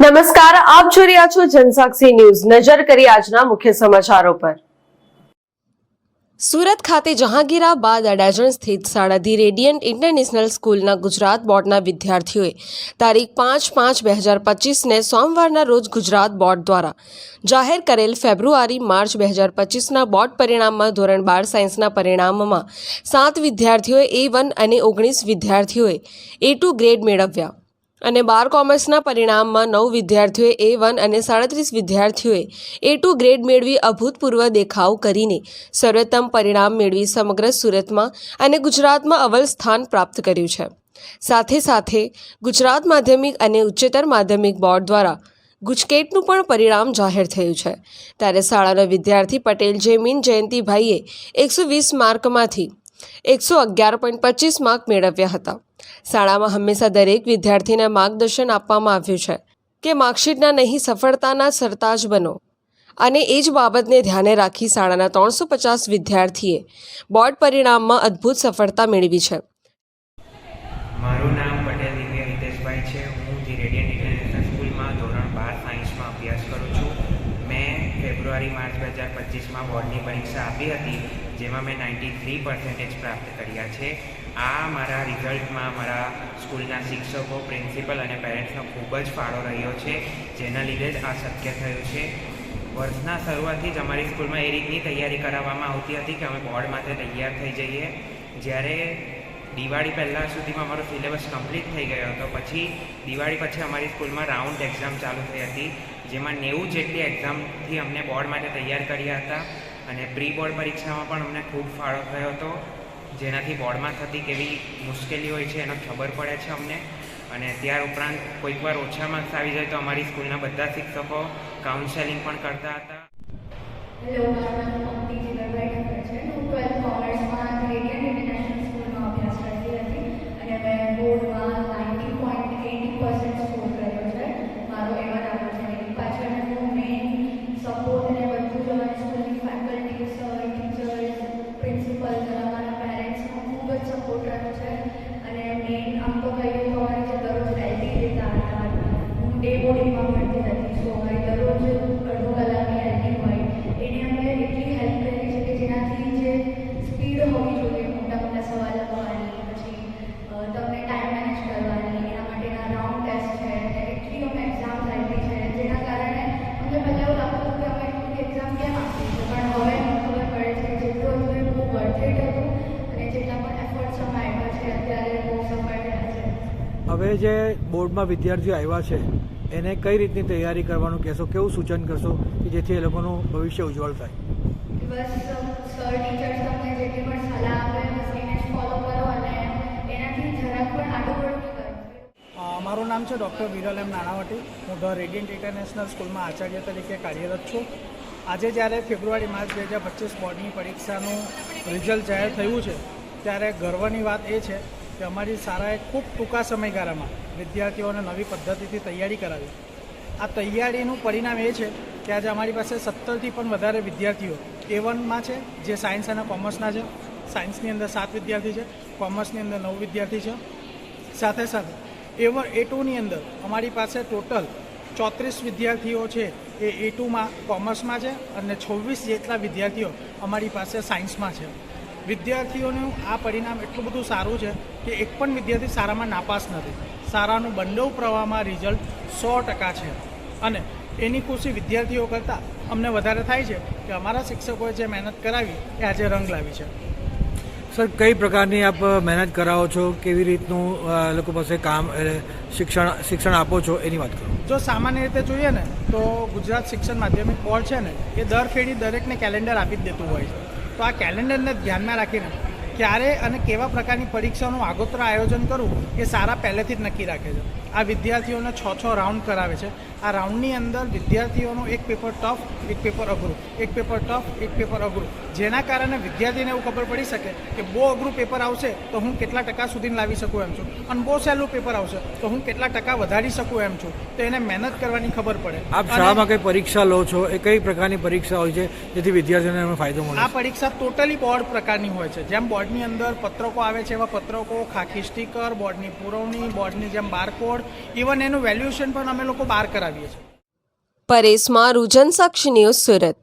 નમસ્કાર, આપ જોઈ રહ્યા છો જનસાક્ષી ન્યૂઝ. નજર કરી આજના મુખ્ય સમાચારો પર. સુરત ખાતે જહાંગીરા બાદ અડાજણ સ્થિત સાડાધી રેડિયન્ટ ઇન્ટરનેશનલ સ્કૂલના ગુજરાત બોર્ડના વિદ્યાર્થીઓએ તારીખ પાંચ પાંચ બે હજાર પચીસને સોમવારના રોજ ગુજરાત બોર્ડ દ્વારા જાહેર કરેલ ફેબ્રુઆરી, માર્ચ બે હજાર પચીસના બોર્ડ પરિણામમાં ધોરણ બાર સાયન્સના પરિણામમાં સાત વિદ્યાર્થીઓએ એ વન અને ઓગણીસ વિદ્યાર્થીઓએ એ ટુ ગ્રેડ મેળવ્યા. અને બાર કોમર્સના પરિણામમાં નવ વિદ્યાર્થીઓએ એ વન અને સાડત્રીસ વિદ્યાર્થીઓએ એ ટુ ગ્રેડ મેળવી અભૂતપૂર્વ દેખાવ કરીને સર્વોત્તમ પરિણામ મેળવી સમગ્ર સુરતમાં અને ગુજરાતમાં અવ્વલ સ્થાન પ્રાપ્ત કર્યું છે. સાથે સાથે ગુજરાત માધ્યમિક અને ઉચ્ચતર માધ્યમિક બોર્ડ દ્વારા ગુજકેટનું પણ પરિણામ જાહેર થયું છે. ત્યારે શાળાના વિદ્યાર્થી પટેલ જેમીન જયંતિભાઈએ એકસો વીસ માર્કમાંથી એકસો અગિયાર પોઈન્ટ પચીસ માર્ક મેળવ્યા હતા. શાળામાં હંમેશા દરેક વિદ્યાર્થીને માર્ગદર્શન આપવામાં આવ્યું છે કે માર્કશીટના નહીં સફળતાના સરતાજ બનો. અને એ જ બાબતને ધ્યાને રાખી શાળાના ત્રણસો પચાસ વિદ્યાર્થીએ બોર્ડ પરિણામમાં અદ્ભુત સફળતા મેળવી છે. મારું નામ પટેલ દિવ્ય હિતેશભાઈ છે હું ધી રેડિયન્ટ ઇન્ટરનેશનલ સ્કૂલમાં ધોરણ બાર સાયન્સમાં અભ્યાસ કરું છું મેં ફેબ્રુઆરી માર્ચ બે હજાર પચીસમાં બોર્ડની પરીક્ષા આપી હતી, જેમાં મેં નાઇન્ટી થ્રી પર્સન્ટેજ પ્રાપ્ત કર્યા છે. આ મારા રિઝલ્ટમાં મારા સ્કૂલના શિક્ષકો, પ્રિન્સિપલ અને પેરેન્ટ્સનો ખૂબ જ ફાળો રહ્યો છે, જેના લીધે જ આ શક્ય થયું છે. વર્ષના શરૂઆતથી જ અમારી સ્કૂલમાં એ રીતની તૈયારી કરાવવામાં આવતી હતી કે અમે બોર્ડ માટે તૈયાર થઈ જઈએ. જ્યારે દિવાળી પહેલાં સુધીમાં અમારો સિલેબસ કમ્પ્લીટ થઈ ગયો હતો, પછી દિવાળી પછી અમારી સ્કૂલમાં રાઉન્ડ એક્ઝામ ચાલુ થઈ હતી. જેમાં નેવું જેટલી એક્ઝામથી અમને બોર્ડ માટે તૈયાર કર્યા હતા. અને પ્રી બોર્ડ પરીક્ષામાં પણ અમને ખૂબ ફાળો થયો હતો. જેનાથી બોર્ડમાં થતી કેવી મુશ્કેલી હોય છે એનો ખબર પડે છે અમને. અને ત્યાર ઉપરાંત કોઈક વાર ઓછા માર્ક્સ આવી જાય તો અમારી સ્કૂલના બધા શિક્ષકો કાઉન્સેલિંગ પણ કરતા હતા. અડધો કલાકની હોય, એને અમને એટલી હેલ્પ કરી છે કે જેનાથી જે સ્પીડ હોવી જોઈએ, મોટા સવાલ લખવાની પછી તમને ટાઈમ મેનેજ કરવાની, એના માટેના રાઉન્ડ ટેસ્ટ છે એટલી અમે એક્ઝામ આપી છે, જેના કારણે અમને પહેલાં એવું લાગતું અમે એક્ઝામ કેમ પણ હવે અમને ખબર બહુ વર્થ હતું, અને જેટલા પણ એફર્ટ્સ અમે આપ્યા છે, અત્યારે બહુ સફળ રહ્યા છે. હવે જે બોર્ડમાં વિદ્યાર્થીઓ આવ્યા છે એને કઈ રીતની તૈયારી કરવાનું કહેશો? કેવું સૂચન કરશો કે જેથી એ લોકોનું ભવિષ્ય ઉજ્જવળ થાય? બસ સર ટીચર્સ તમને જેટલી પણ સલાહ આપે બસ એને જ ફોલો કરો અને એનાથી જરાક પણ આડું નહીં કરો. અ, મારું નામ છે ડૉક્ટર વિરલ એમ નાણાવટી. હું ધ રેડિયન્ટ ઇન્ટરનેશનલ સ્કૂલમાં આચાર્ય તરીકે કાર્યરત છું. આજે જ્યારે ફેબ્રુઆરી માર્ચ બે હજાર પચીસ બોર્ડની પરીક્ષાનું રિઝલ્ટ જાહેર થયું છે ત્યારે ગર્વની વાત એ છે કે અમારી શાળાએ ખૂબ ટૂંકા સમયગાળામાં વિદ્યાર્થીઓને નવી પદ્ધતિથી તૈયારી કરાવી. આ તૈયારીનું પરિણામ એ છે કે આજે અમારી પાસે સત્તરથી પણ વધારે વિદ્યાર્થીઓ એ વનમાં છે, જે સાયન્સ અને કોમર્સના છે. સાયન્સની અંદર સાત વિદ્યાર્થી છે કોમર્સની અંદર નવ વિદ્યાર્થી છે. સાથે સાથે એ વન એ ટુની અંદર અમારી પાસે ટોટલ ચોત્રીસ વિદ્યાર્થીઓ છે, એ એ ટુમાં કોમર્સમાં છે અને છવ્વીસ જેટલા વિદ્યાર્થીઓ અમારી પાસે સાયન્સમાં છે. વિદ્યાર્થીઓનું આ પરિણામ એટલું બધું સારું છે કે એક પણ વિદ્યાર્થી સારામાં નાપાસ નથી. સારાનું બંડવ પ્રવાહમાં રિઝલ્ટ સો ટકા છે. અને એની ખુશી વિદ્યાર્થીઓ કરતાં અમને વધારે થાય છે કે અમારા શિક્ષકોએ જે મહેનત કરાવી એ આજે રંગ લાવી છે. સર કઈ પ્રકારની આપ મહેનત કરાવો છો? કેવી રીતનું લોકો પાસે કામ શિક્ષણ શિક્ષણ આપો છો? એની વાત કરો. જો સામાન્ય રીતે જોઈએ ને તો ગુજરાત શિક્ષણ માધ્યમિક બોર્ડ છે ને એ દર ફેરી દરેકને કેલેન્ડર આપી જ દેતું હોય છે. તો આ કેલેન્ડરને ધ્યાનમાં રાખીને ક્યારે અને કેવા પ્રકારની પરીક્ષાનું આગોતરા આયોજન કરવું એ સારા પહેલેથી જ નક્કી રાખે છે. આ વિદ્યાર્થીઓને છ છ રાઉન્ડ કરાવે છે. આ રાઉન્ડની અંદર વિદ્યાર્થીઓનું એક પેપર ટફ એક પેપર અઘરું એક પેપર ટફ એક પેપર અઘરું. જેના કારણે વિદ્યાર્થીને એવું ખબર પડી શકે કે બહુ અઘરું પેપર આવશે તો હું કેટલા ટકા સુધી લાવી શકું એમ છું. અને બહુ સહેલું પેપર આવશે તો હું કેટલા ટકા વધારી શકું એમ છું. તો એને મહેનત કરવાની ખબર પડે. આપ શાળામાં કઈ પરીક્ષા લો છો? એ કઈ પ્રકારની પરીક્ષા હોય છે જેથી વિદ્યાર્થીઓને ફાયદો મળે? આ પરીક્ષા ટોટલી બોર્ડ પ્રકારની હોય છે. જેમ બોર્ડની અંદર પત્રકો આવે છે, એવા પત્રકો, ખાખી સ્ટીકર બોર્ડની પુરવણી, બોર્ડની જેમ બારકોડ ઇવન એનું વેલ્યુએશન પણ અમે લોકો બહાર કરાવીએ છીએ. પરેશમાં રૂજન સાક્ષી ન્યૂઝ સુરત.